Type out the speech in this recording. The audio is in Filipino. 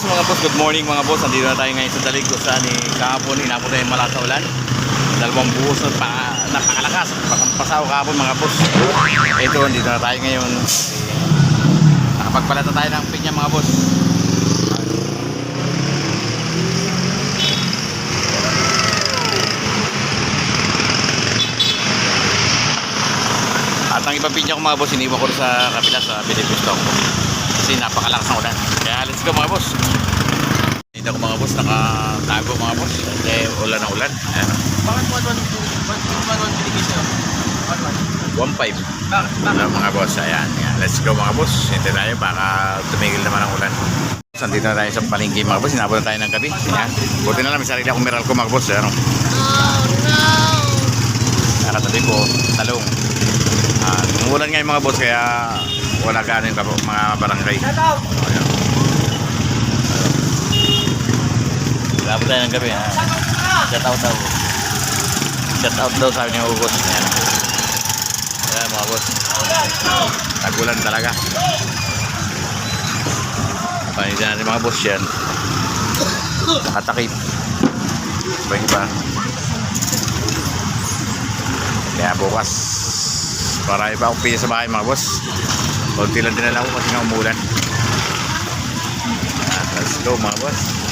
Yes mga boss, good morning mga boss. Nandito na tayo ngayon sa dalig ko sa ni kahapon. Inapon tayo malakas na ulan. Dalawang buhos na pa, napakalakas. Pasaw kahapon mga boss. Ito, nandito na tayo ngayon. Nakapagpalata tayo ng pinya mga boss. At ang ibang ko mga boss, iniwan ko sa kapila sa Philippine Stock ko. Kasi napakalakas ng ulan. Kaya let's go mga boss. Dito ko mga boss, nakatago mga boss. Kasi ulan na ulan. Bakit 1-1 binigay sa'yo? 1.5. 1-1. Bakit? Ano mga boss, ayan, ayan. Let's go mga boss. Hintay tayo baka tumigil naman ang ulan. Nandito na tayo sa palengke mga boss. Sinabot na tayo ng gabi. Ayan. Buti na lang, may sarili akong meral ko mga boss. Ayan. Oh no! Nakatabi ko, talong. Ah, umulan ngayon mga boss, kaya wala gaano yung kab- mga barangay. Ayan. Tayo ng gabi. Ha? Shout out daw. Shout out daw sabi ni Ugos. Ayan. Ayan mga boss. Tagulan talaga. Panitin natin mga boss yan. Nakatakip. Iba iba. Kaya bukas, marami pa akong pila sa bahay mga boss. Kunti lang din na lang ako kasi nga umulan. Ayan, let's go mga boss.